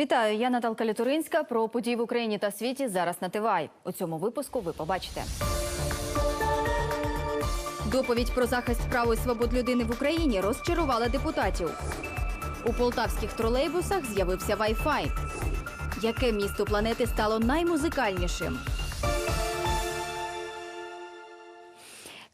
Вітаю, я Наталка Літуринська. Про події в Україні та світі зараз на Тивай. У цьому випуску ви побачите. Доповідь про захист прав і свобод людини в Україні розчарувала депутатів. У полтавських тролейбусах з'явився Wi-Fi. Яке місто планети стало наймузикальнішим?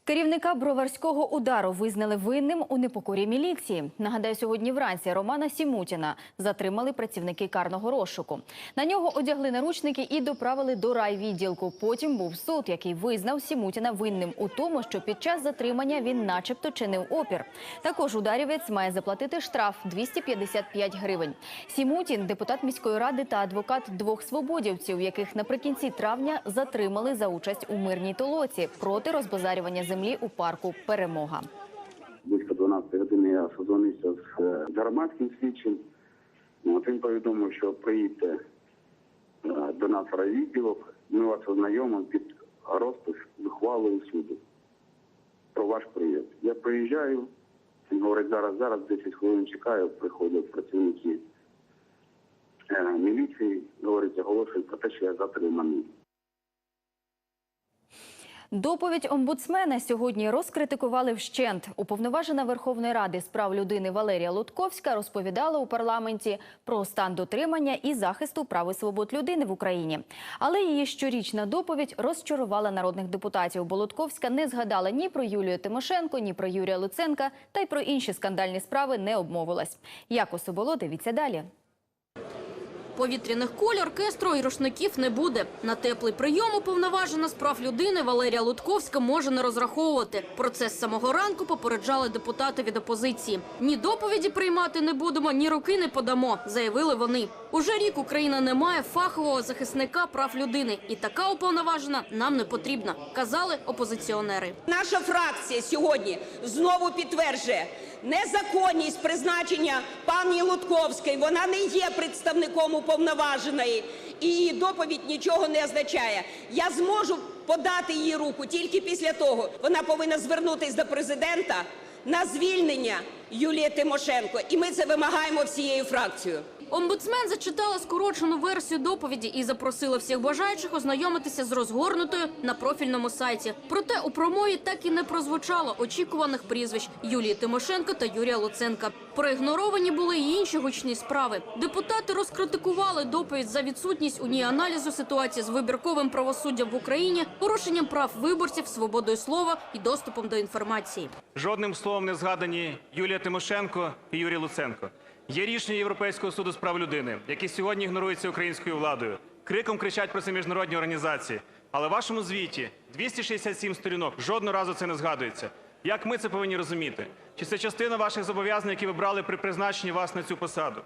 Керівника броварського удару визнали винним у непокорі міліції. Нагадаю, сьогодні вранці Романа Сімутіна затримали працівники карного розшуку. На нього одягли наручники і доправили до райвідділку. Потім був суд, який визнав Сімутіна винним у тому, що під час затримання він, начебто, чинив опір. Також ударівець має заплатити штраф 255 гривень. Сімутін, депутат міської ради та адвокат двох свободівців, яких наприкінці травня затримали за участь у мирній толоці проти розбазарювання землі у парку Перемога. близько 12 години я созвонився з е, громадським слідчим. От він повідомив, що приїдьте е, до нас в ми вас ознайомимо під розпис з ухвалою суду про ваш приїзд. Я приїжджаю, він говорить, зараз, зараз 10 хвилин чекаю, приходять працівники е, міліції, говорить, оголошують про те, що я затриманий. Доповідь омбудсмена сьогодні розкритикували вщент. Уповноважена Верховної Ради з прав людини Валерія Лутковська розповідала у парламенті про стан дотримання і захисту прав і свобод людини в Україні. Але її щорічна доповідь розчарувала народних депутатів. Бо Лутковська не згадала ні про Юлію Тимошенко, ні про Юрія Луценка, та й про інші скандальні справи не обмовилась. Як усе було, дивіться далі. Повітряних куль, оркестру і рушників не буде. На теплий прийом уповноважена з прав людини Валерія Лутковська може не розраховувати. Про це з самого ранку попереджали депутати від опозиції. Ні доповіді приймати не будемо, ні руки не подамо, заявили вони. Уже рік Україна не має фахового захисника прав людини, і така уповноважена нам не потрібна, казали опозиціонери. Наша фракція сьогодні знову підтверджує незаконність призначення пані Лутковської. Вона не є представником уповноваженої, і її доповідь нічого не означає. Я зможу подати її руку тільки після того. Вона повинна звернутися до президента на звільнення Юлії Тимошенко, і ми це вимагаємо всією фракцією. Омбудсмен зачитала скорочену версію доповіді і запросила всіх бажаючих ознайомитися з розгорнутою на профільному сайті. Проте у промові так і не прозвучало очікуваних прізвищ Юлії Тимошенко та Юрія Луценка. Проігноровані були й інші гучні справи. Депутати розкритикували доповідь за відсутність у ній аналізу ситуації з вибірковим правосуддям в Україні, порушенням прав виборців, свободою слова і доступом до інформації. Жодним словом не згадані Юлія Тимошенко і Юрій Луценко. Є рішення Європейського суду з прав людини, які сьогодні ігноруються українською владою. Криком кричать про це міжнародні організації. Але в вашому звіті 267 сторінок жодного разу це не згадується. Як ми це повинні розуміти? Чи це частина ваших зобов'язань, які ви брали при призначенні вас на цю посаду?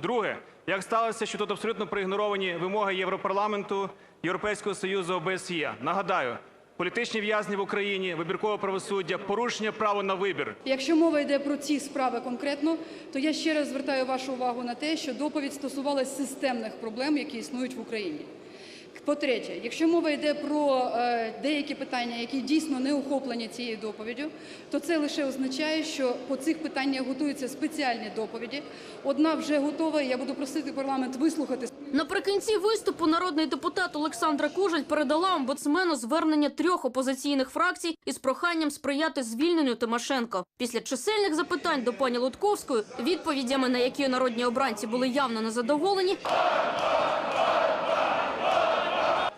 Друге, як сталося, що тут абсолютно проігноровані вимоги Європарламенту, Європейського Союзу, ОБСЄ? Нагадаю, політичні в'язні в Україні, вибіркове правосуддя, порушення права на вибір. Якщо мова йде про ці справи конкретно, то я ще раз звертаю вашу увагу на те, що доповідь стосувалась системних проблем, які існують в Україні. По-третє, якщо мова йде про е, деякі питання, які дійсно не охоплені цією доповіддю, то це лише означає, що по цих питаннях готуються спеціальні доповіді. Одна вже готова. і Я буду просити парламент вислухати Наприкінці виступу народний депутат Олександра Кужель передала омбудсмену звернення трьох опозиційних фракцій із проханням сприяти звільненню Тимошенко. Після чисельних запитань до пані Лутковської, відповідями на які народні обранці були явно незадоволені,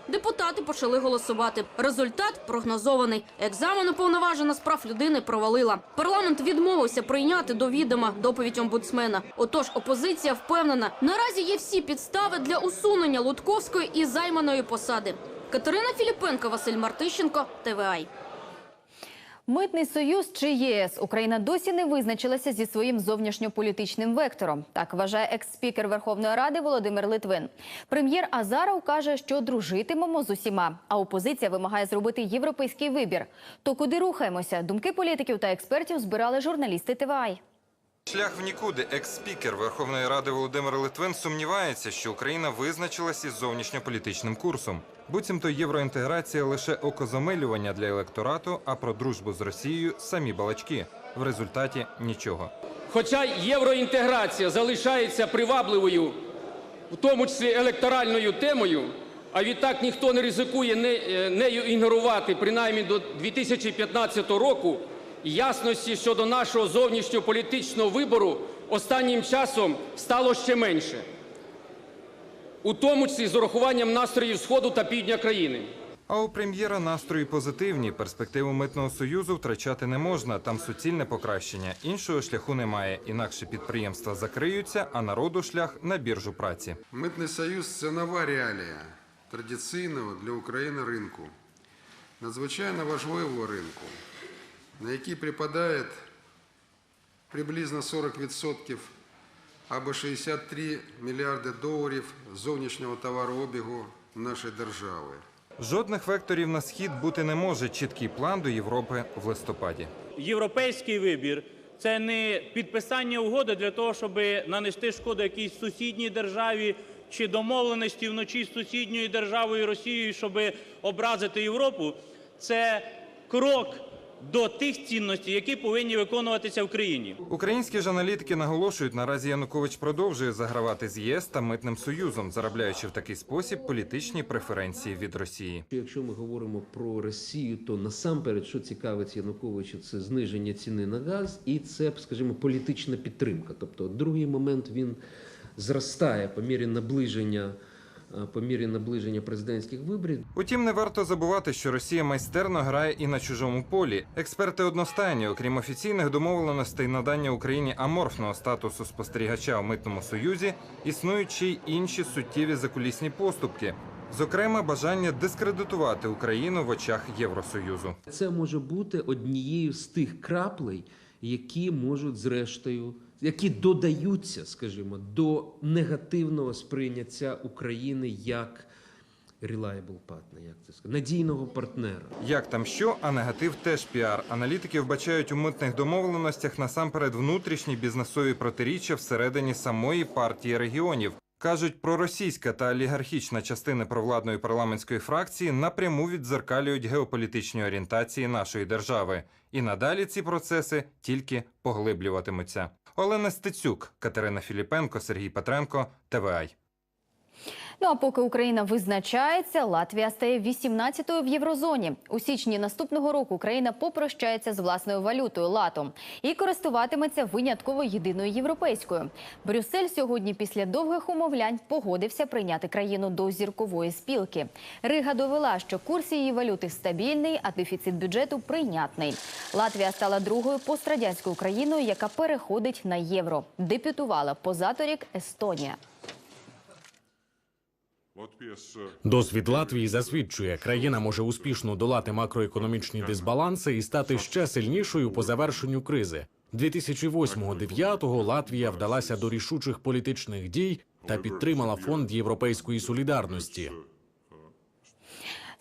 Депутати почали голосувати. Результат прогнозований. Екзамен уповноважена з прав людини провалила. Парламент відмовився прийняти до відома доповідь омбудсмена. Отож, опозиція впевнена, наразі є всі підстави для усунення Лутковської і займаної посади. Катерина Філіпенко, Василь Мартищенко, ТВАЙ. Митний союз чи ЄС Україна досі не визначилася зі своїм зовнішньополітичним вектором. Так вважає екс-спікер Верховної Ради Володимир Литвин. Прем'єр Азаров каже, що дружитимемо з усіма, а опозиція вимагає зробити європейський вибір. То куди рухаємося? Думки політиків та експертів збирали журналісти ТВАЙ. Шлях в нікуди. Екс-спікер Верховної Ради Володимир Литвин сумнівається, що Україна визначилась із зовнішньополітичним курсом. Буцімто євроінтеграція лише окозамилювання для електорату, а про дружбу з Росією самі балачки. В результаті нічого. Хоча євроінтеграція залишається привабливою в тому числі електоральною темою, а відтак ніхто не ризикує е, нею ігнорувати принаймні до 2015 року, ясності щодо нашого зовнішньополітичного вибору останнім часом стало ще менше, у тому числі з урахуванням настроїв Сходу та Півдня країни. А у прем'єра настрої позитивні. Перспективу митного союзу втрачати не можна. Там суцільне покращення. Іншого шляху немає. Інакше підприємства закриються, а народу шлях на біржу праці. Митний союз це нова реалія традиційного для України ринку, надзвичайно важливого ринку, на який припадає приблизно 40% або 63 мільярди доларів зовнішнього товарообігу нашої держави. Жодних векторів на схід бути не може. Чіткий план до Європи в листопаді. європейський вибір це не підписання угоди для того, щоб нанести шкоду якійсь сусідній державі чи домовленості вночі з сусідньою державою Росією, щоб образити Європу. Це крок до тих цінностей, які повинні виконуватися в країні. Українські ж аналітики наголошують, наразі Янукович продовжує загравати з ЄС та митним союзом, заробляючи в такий спосіб політичні преференції від Росії. Якщо ми говоримо про Росію, то насамперед, що цікавить Януковича, це зниження ціни на газ і це, скажімо, політична підтримка. Тобто, другий момент він зростає по мірі наближення, по мірі наближення президентських виборів. Утім, не варто забувати, що Росія майстерно грає і на чужому полі. Експерти одностайні, окрім офіційних домовленостей надання Україні аморфного статусу спостерігача у митному союзі, існують ще й інші суттєві закулісні поступки. Зокрема, бажання дискредитувати Україну в очах Євросоюзу. Це може бути однією з тих краплей, які можуть зрештою, які додаються, скажімо, до негативного сприйняття України як reliable partner, як це сказати, надійного партнера. Як там що, а негатив теж піар. Аналітики вбачають у митних домовленостях насамперед внутрішні бізнесові протиріччя всередині самої партії регіонів. Кажуть, проросійська та олігархічна частини провладної парламентської фракції напряму віддзеркалюють геополітичні орієнтації нашої держави. І надалі ці процеси тільки поглиблюватимуться. Олена Стецюк, Катерина Філіпенко, Сергій Петренко, ТВАЙ. Ну а поки Україна визначається, Латвія стає 18-ю в єврозоні. У січні наступного року Україна попрощається з власною валютою латом і користуватиметься винятково єдиною європейською. Брюссель сьогодні після довгих умовлянь погодився прийняти країну до зіркової спілки. Рига довела, що курс її валюти стабільний, а дефіцит бюджету прийнятний. Латвія стала другою пострадянською країною, яка переходить на євро. Депютувала позаторік Естонія. Досвід Латвії засвідчує, країна може успішно долати макроекономічні дисбаланси і стати ще сильнішою по завершенню кризи. 2008-2009 Латвія вдалася до рішучих політичних дій та підтримала фонд європейської солідарності.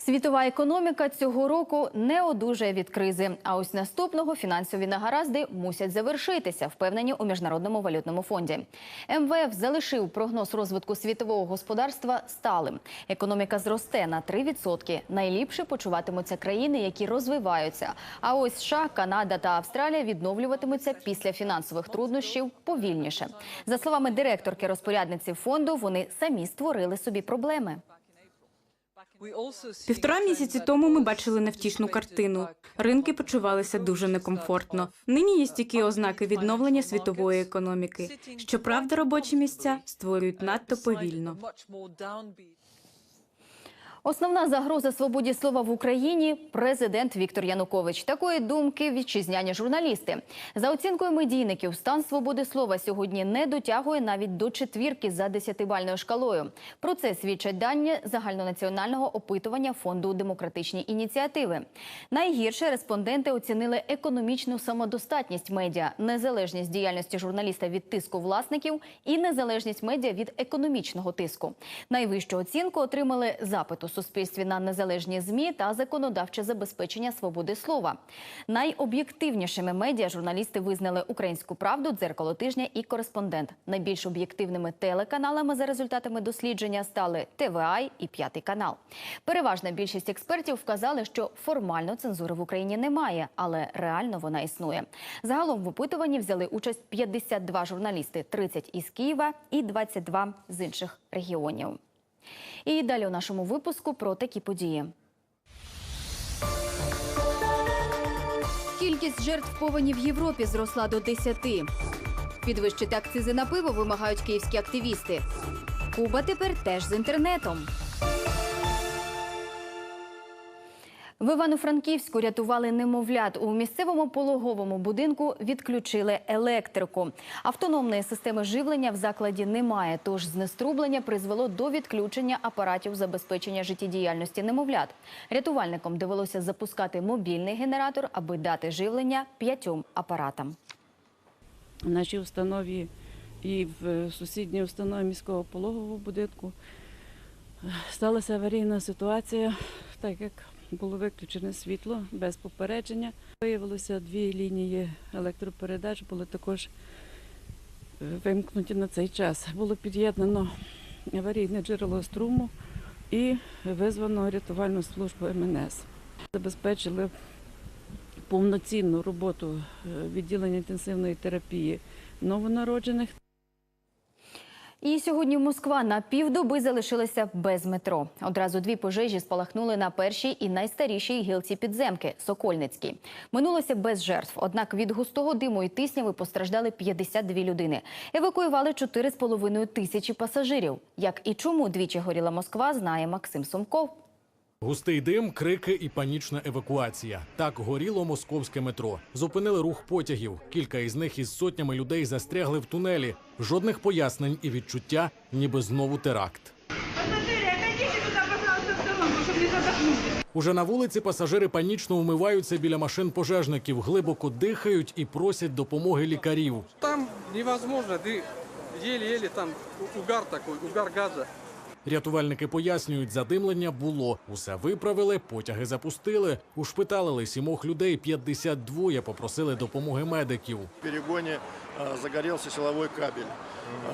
Світова економіка цього року не одужає від кризи. А ось наступного фінансові негаразди мусять завершитися, впевнені у міжнародному валютному фонді. МВФ залишив прогноз розвитку світового господарства сталим. Економіка зросте на 3%. Найліпше почуватимуться країни, які розвиваються. А ось США, Канада та Австралія відновлюватимуться після фінансових труднощів повільніше. За словами директорки розпорядниці фонду, вони самі створили собі проблеми. Півтора місяці тому ми бачили невтішну картину. Ринки почувалися дуже некомфортно. Нині є стільки ознаки відновлення світової економіки. Щоправда, робочі місця створюють надто повільно. Основна загроза свободі слова в Україні президент Віктор Янукович. Такої думки вітчизняні журналісти. За оцінкою медійників, стан свободи слова сьогодні не дотягує навіть до четвірки за десятибальною шкалою. Про це свідчать дані загальнонаціонального опитування фонду демократичні ініціативи. Найгірше респонденти оцінили економічну самодостатність медіа, незалежність діяльності журналіста від тиску власників і незалежність медіа від економічного тиску. Найвищу оцінку отримали запит у суспільстві на незалежні змі та законодавче забезпечення свободи слова. Найоб'єктивнішими медіа журналісти визнали українську правду, дзеркало тижня і кореспондент. Найбільш об'єктивними телеканалами за результатами дослідження стали ТВА і П'ятий канал. Переважна більшість експертів вказали, що формально цензури в Україні немає, але реально вона існує. Загалом в опитуванні взяли участь 52 журналісти, 30 із Києва і 22 з інших регіонів. І далі у нашому випуску про такі події. Кількість жертв повені в Європі зросла до 10. Підвищити акцизи на пиво вимагають київські активісти. Куба тепер теж з інтернетом. В Івано-Франківську рятували немовлят. У місцевому пологовому будинку відключили електрику. Автономної системи живлення в закладі немає, тож знеструблення призвело до відключення апаратів забезпечення життєдіяльності немовлят. Рятувальникам довелося запускати мобільний генератор, аби дати живлення п'ятьом апаратам. в нашій установі і в сусідній установі міського пологового будинку сталася аварійна ситуація, так як було виключене світло без попередження. Виявилося дві лінії електропередач були також е, вимкнуті на цей час. Було під'єднано аварійне джерело струму і визвано рятувальну службу МНС. Забезпечили повноцінну роботу е, відділення інтенсивної терапії новонароджених. І сьогодні Москва на півдоби залишилася без метро. Одразу дві пожежі спалахнули на першій і найстарішій гілці підземки Сокольницькій. Минулося без жертв. Однак від густого диму і тисняви постраждали 52 людини. Евакуювали 4,5 тисячі пасажирів. Як і чому двічі горіла Москва, знає Максим Сумков. Густий дим, крики і панічна евакуація. Так горіло московське метро. Зупинили рух потягів. Кілька із них із сотнями людей застрягли в тунелі. Жодних пояснень і відчуття, ніби знову теракт. Уже на вулиці пасажири панічно умиваються біля машин пожежників, глибоко дихають і просять допомоги лікарів. Там невозможно, ты еле-еле там угар такой, угар газа. Рятувальники пояснюють, задимлення було. Усе виправили, потяги запустили. Ушпиталили сімох людей, 52 попросили допомоги медиків. В перегоне а, загорелся силовой кабель.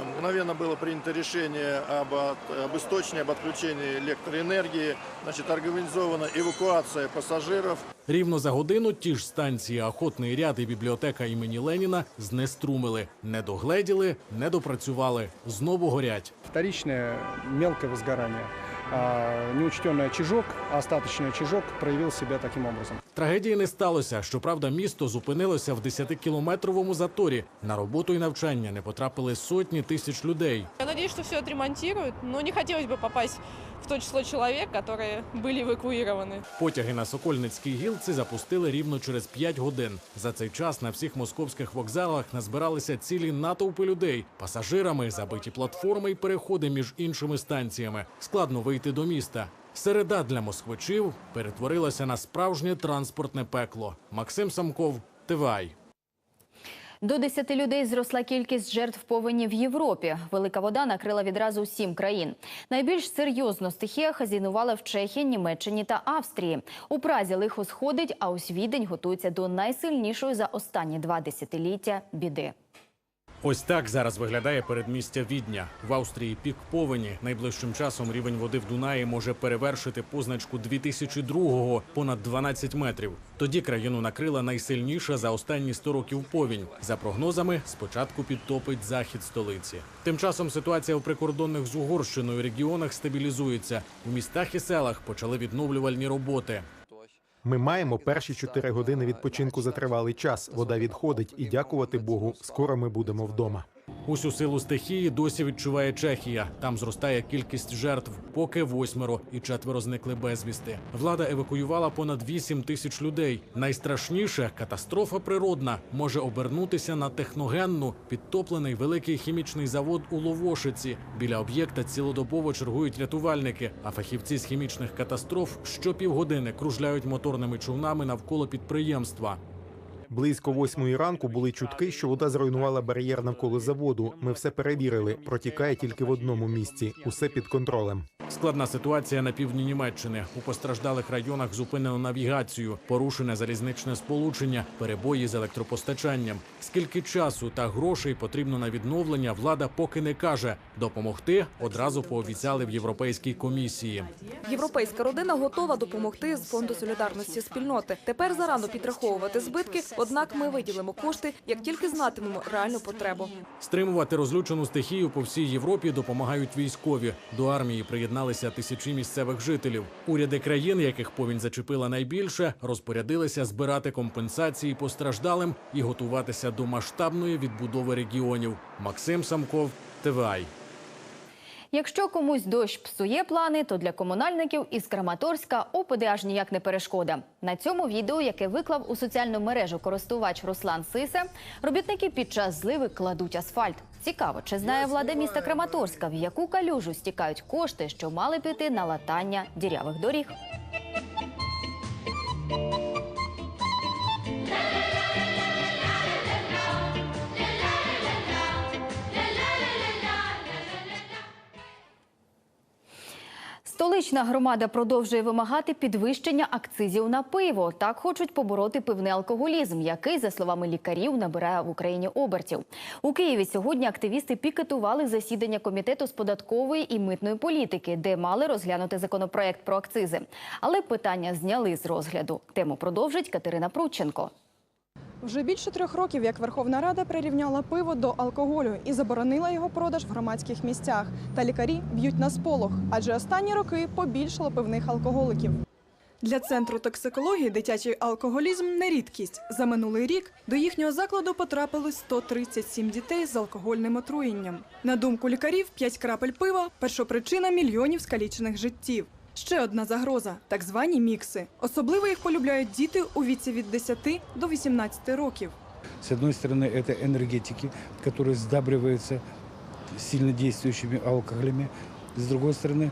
А, Мгновенно было принято решение об, от- об источнике, об отключении электроэнергии. Значит, организована эвакуация пассажиров. Рівно за годину ті ж станції Охотний ряд і бібліотека імені Леніна знеструмили. Не догледіли, не допрацювали. Знову горять. Вторичное мелкое возгорание. А, Неучтенный очажок, остаточный очажок проявил себя таким образом. Трагедії не сталося. Щоправда, місто зупинилося в 10-кілометровому заторі. На роботу і навчання не потрапили сотні тисяч людей. Я надеюсь, что все отремонтируют, но не хотелось бы попасть в то число человек, которые были эвакуированы. Потяги на Сокольницькій гілці запустили рівно через 5 годин. За цей час на всіх московських вокзалах назбиралися цілі натовпи людей. Пасажирами забиті платформи і переходи між іншими станціями. Складно вийти до міста. Середа для москвичів перетворилася на справжнє транспортне пекло. Максим Самков, ТВАЙ. До 10 людей зросла кількість жертв повені в Європі. Велика вода накрила відразу сім країн. Найбільш серйозно стихія хазінувала в Чехії, Німеччині та Австрії. У Празі лихо сходить, а ось Відень готується до найсильнішої за останні два десятиліття біди. Ось так зараз виглядає передмістя Відня. В Австрії пік повені. Найближчим часом рівень води в Дунаї може перевершити позначку 2002-го понад 12 метрів. Тоді країну накрила найсильніша за останні 100 років повінь. За прогнозами, спочатку підтопить захід столиці. Тим часом ситуація в прикордонних з Угорщиною регіонах стабілізується. У містах і селах почали відновлювальні роботи. Ми маємо перші чотири години відпочинку за тривалий час. Вода відходить, і дякувати Богу, скоро ми будемо вдома. Усю силу стихії досі відчуває Чехія. Там зростає кількість жертв, поки восьмеро і четверо зникли безвісти. Влада евакуювала понад 8 тисяч людей. Найстрашніше катастрофа природна може обернутися на техногенну. Підтоплений великий хімічний завод у Ловошиці. Біля об'єкта цілодобово чергують рятувальники. А фахівці з хімічних катастроф щопівгодини кружляють моторними човнами навколо підприємства. Близько восьмої ранку були чутки, що вода зруйнувала бар'єр навколо заводу. Ми все перевірили. Протікає тільки в одному місці. Усе під контролем. Складна ситуація на півдні Німеччини. У постраждалих районах зупинено навігацію, порушене залізничне сполучення, перебої з електропостачанням. Скільки часу та грошей потрібно на відновлення, влада поки не каже. Допомогти одразу пообіцяли в Європейській комісії. Європейська родина готова допомогти з фонду солідарності спільноти. Тепер зарано підраховувати збитки. Однак ми виділимо кошти, як тільки знатимемо реальну потребу. Стримувати розлючену стихію по всій Європі допомагають військові. До армії приєдналися тисячі місцевих жителів. Уряди країн, яких повінь зачепила найбільше, розпорядилися збирати компенсації постраждалим і готуватися до масштабної відбудови регіонів. Максим Самков, ТВАЙ. Якщо комусь дощ псує плани, то для комунальників із Краматорська опади аж ніяк не перешкода. На цьому відео, яке виклав у соціальну мережу користувач Руслан Сисе, робітники під час зливи кладуть асфальт. Цікаво, чи знає влада міста Краматорська, в яку калюжу стікають кошти, що мали піти на латання дірявих доріг. Столична громада продовжує вимагати підвищення акцизів на пиво. Так хочуть побороти пивний алкоголізм, який, за словами лікарів, набирає в Україні обертів. У Києві сьогодні активісти пікетували засідання комітету з податкової і митної політики, де мали розглянути законопроект про акцизи. Але питання зняли з розгляду. Тему продовжить Катерина Прудченко. Вже більше трьох років, як Верховна Рада прирівняла пиво до алкоголю і заборонила його продаж в громадських місцях. Та лікарі б'ють на сполох, адже останні роки побільшало пивних алкоголиків. Для центру токсикології дитячий алкоголізм не рідкість. За минулий рік до їхнього закладу потрапили 137 дітей з алкогольним отруєнням. На думку лікарів, 5 крапель пива першопричина мільйонів скалічених життів. Ще одна загроза так звані мікси. Особливо їх полюбляють діти у віці від 10 до 18 років. С одной стороны, это энергетики, которые сдабриваются сильно действующими алкоголями. С другой стороны,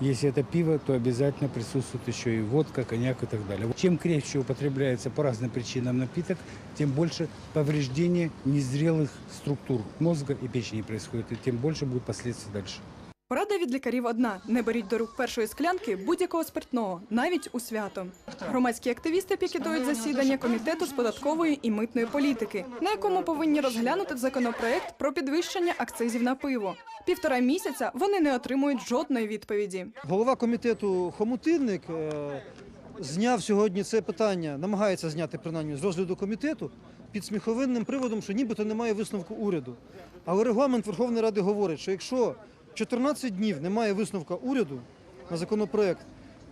если это пиво, то обязательно присутствует еще и водка, коньяк и так далее. Чем крепче употребляется по разным причинам напиток, тем больше повреждения незрелых структур мозга и печени происходит, и тем больше будут последствия дальше. Порада від лікарів одна: не беріть до рук першої склянки будь-якого спиртного, навіть у свято. Громадські активісти пікетують засідання комітету з податкової і митної політики, на якому повинні розглянути законопроект про підвищення акцизів на пиво. Півтора місяця вони не отримують жодної відповіді. Голова комітету Хомутинник е, зняв сьогодні це питання, намагається зняти принаймні з розгляду комітету під сміховинним приводом, що нібито немає висновку уряду. Але регламент Верховної Ради говорить, що якщо 14 днів немає висновка уряду на законопроект,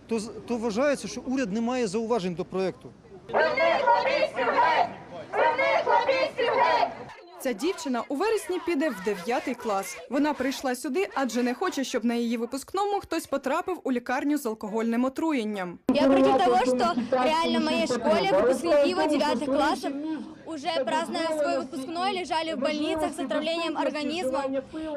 то, з- то вважається, що уряд не має зауважень до проекту. Ця дівчина у вересні піде в 9 клас. Вона прийшла сюди, адже не хоче, щоб на її випускному хтось потрапив у лікарню з алкогольним отруєнням. Я против того, что реально в моей школе выпускники вот девятых классов уже празднуя свой выпускной лежали в больницах с отравлением организма.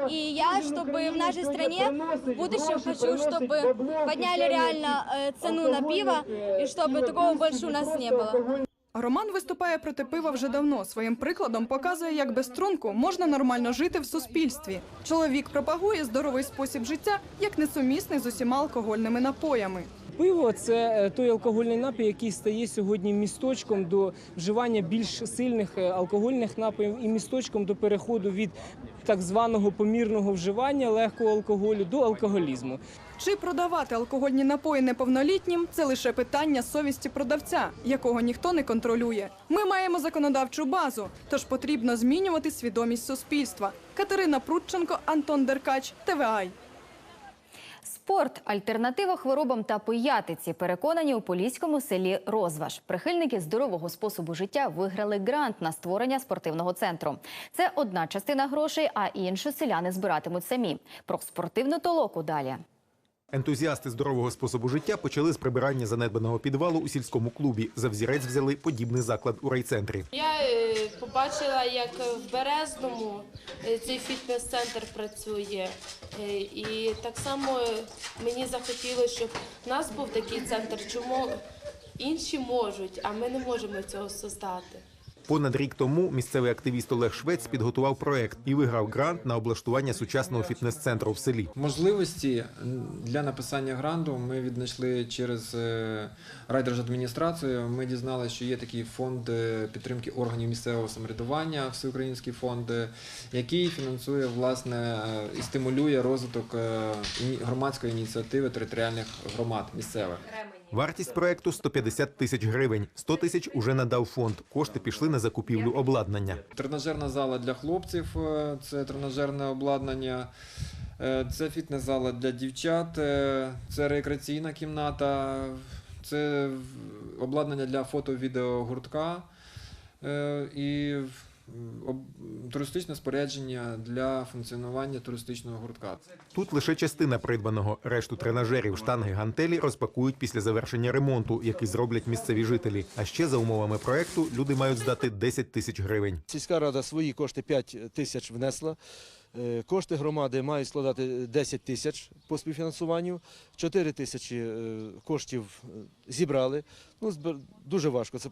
И я, чтобы в нашей стране в будущем хочу, чтобы подняли реально э, цену на пиво и чтобы такого больше у нас не было. Роман виступає проти пива вже давно. Своїм прикладом показує, як без трунку можна нормально жити в суспільстві. Чоловік пропагує здоровий спосіб життя, як несумісний з усіма алкогольними напоями. Пиво це е, той алкогольний напій, який стає сьогодні місточком до вживання більш сильних е, алкогольних напоїв і місточком до переходу від так званого помірного вживання легкого алкоголю до алкоголізму. Чи продавати алкогольні напої неповнолітнім це лише питання совісті продавця, якого ніхто не контролює. Ми маємо законодавчу базу, тож потрібно змінювати свідомість суспільства. Катерина Прудченко, Антон Деркач, ТВАЙ. Спорт альтернатива хворобам та пиятиці. Переконані у поліському селі Розваж. Прихильники здорового способу життя виграли грант на створення спортивного центру. Це одна частина грошей, а іншу селяни збиратимуть самі. Про спортивну толоку далі. Ентузіасти здорового способу життя почали з прибирання занедбаного підвалу у сільському клубі. За взірець взяли подібний заклад у райцентрі. Я е, побачила, як в Березному е, цей фітнес-центр працює. Е, І так само мені захотілося, щоб в нас був такий центр. Чому інші можуть, а ми не можемо цього создати. Понад рік тому місцевий активіст Олег Швець підготував проект і виграв грант на облаштування сучасного фітнес-центру в селі. Можливості для написання гранту ми віднайшли через райдержадміністрацію. Ми дізналися, що є такий фонд підтримки органів місцевого самоврядування, всеукраїнський фонд, е, який фінансує власне е, і стимулює розвиток е, громадської ініціативи територіальних громад місцевих. Вартість проекту 150 тисяч гривень. 100 тисяч уже надав фонд. Кошти пішли на закупівлю обладнання. Тренажерна зала для хлопців це тренажерне обладнання. Це фітнес-зала для дівчат, це рекреаційна кімната, це обладнання для фото-відеогуртка е, і туристичне спорядження для функціонування туристичного гуртка. Тут лише частина придбаного. Решту тренажерів, штанги, гантелі розпакують після завершення ремонту, який зроблять місцеві жителі. А ще за умовами проекту люди мають здати 10 тисяч гривень. Сільська рада свої кошти 5 тисяч внесла. Е, Кошти громади мають складати 10 тисяч по співфінансуванню. 4 тисячі е, коштів е, зібрали. Ну, дуже важко це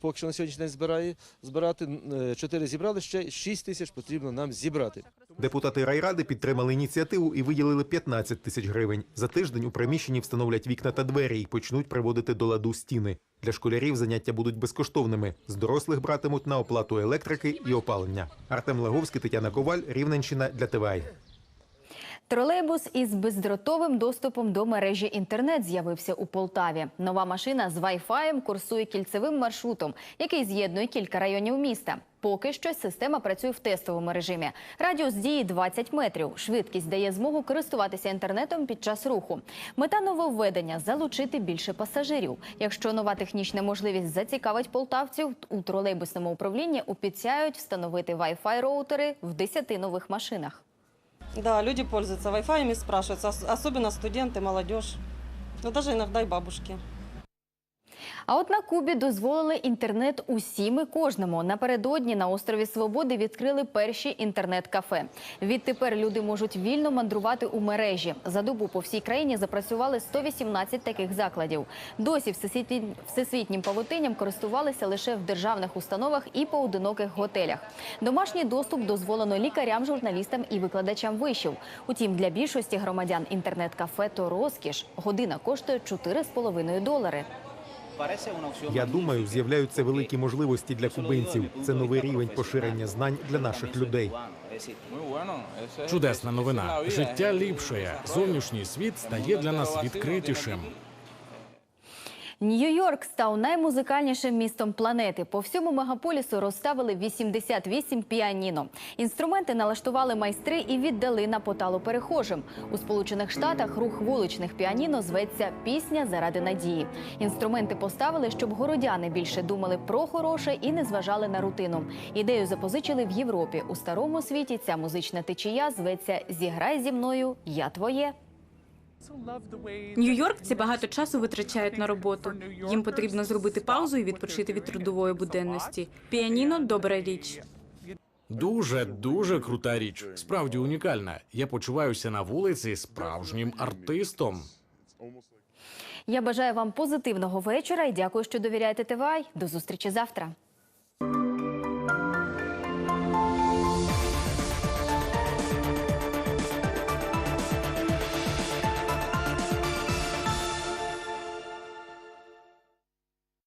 поки що на сьогоднішній день збирає. Збирати 4 зібрали, ще 6 тисяч потрібно нам зібрати. Депутати райради підтримали ініціативу і виділили 15 тисяч гривень. За тиждень у приміщенні встановлять вікна та двері і почнуть приводити до ладу стіни. Для школярів заняття будуть безкоштовними. З дорослих братимуть на оплату електрики і опалення. Артем Лаговський, Тетяна Коваль, Рівненщина для ТВАЙ. Тролейбус із бездротовим доступом до мережі інтернет з'явився у Полтаві. Нова машина з Wi-Fi курсує кільцевим маршрутом, який з'єднує кілька районів міста. Поки що система працює в тестовому режимі. Радіус дії 20 метрів. Швидкість дає змогу користуватися інтернетом під час руху. Мета нововведення залучити більше пасажирів. Якщо нова технічна можливість зацікавить полтавців, у тролейбусному управлінні обіцяють встановити Wi-Fi роутери в 10 нових машинах. Да, люди пользуются Wi-Fi, спрашиваются, особенно студенты, молодежь, но даже иногда и бабушки. А от на Кубі дозволили інтернет усім і кожному. Напередодні на острові Свободи відкрили перші інтернет-кафе. Відтепер люди можуть вільно мандрувати у мережі. За добу по всій країні запрацювали 118 таких закладів. Досі всесвітнім, павутинням користувалися лише в державних установах і поодиноких готелях. Домашній доступ дозволено лікарям, журналістам і викладачам вишів. Утім, для більшості громадян інтернет-кафе то розкіш. Година коштує 4,5 долари. Я думаю, з'являються великі можливості для кубинців. Це новий рівень поширення знань для наших людей. Чудесна новина. Життя ліпшає. Зовнішній світ стає для нас відкритішим. Нью-Йорк став наймузикальнішим містом планети. По всьому мегаполісу розставили 88 піаніно. Інструменти налаштували майстри і віддали на поталу перехожим. У Сполучених Штатах рух вуличних піаніно зветься Пісня заради надії. Інструменти поставили, щоб городяни більше думали про хороше і не зважали на рутину. Ідею запозичили в Європі. У старому світі ця музична течія зветься Зіграй зі мною, я твоє. Нью-Йоркці багато часу витрачають на роботу. Їм потрібно зробити паузу і відпочити від трудової буденності. Піаніно добра річ. Дуже дуже крута річ. Справді унікальна. Я почуваюся на вулиці справжнім артистом. Я бажаю вам позитивного вечора і дякую, що довіряєте ТВАЙ. До зустрічі завтра.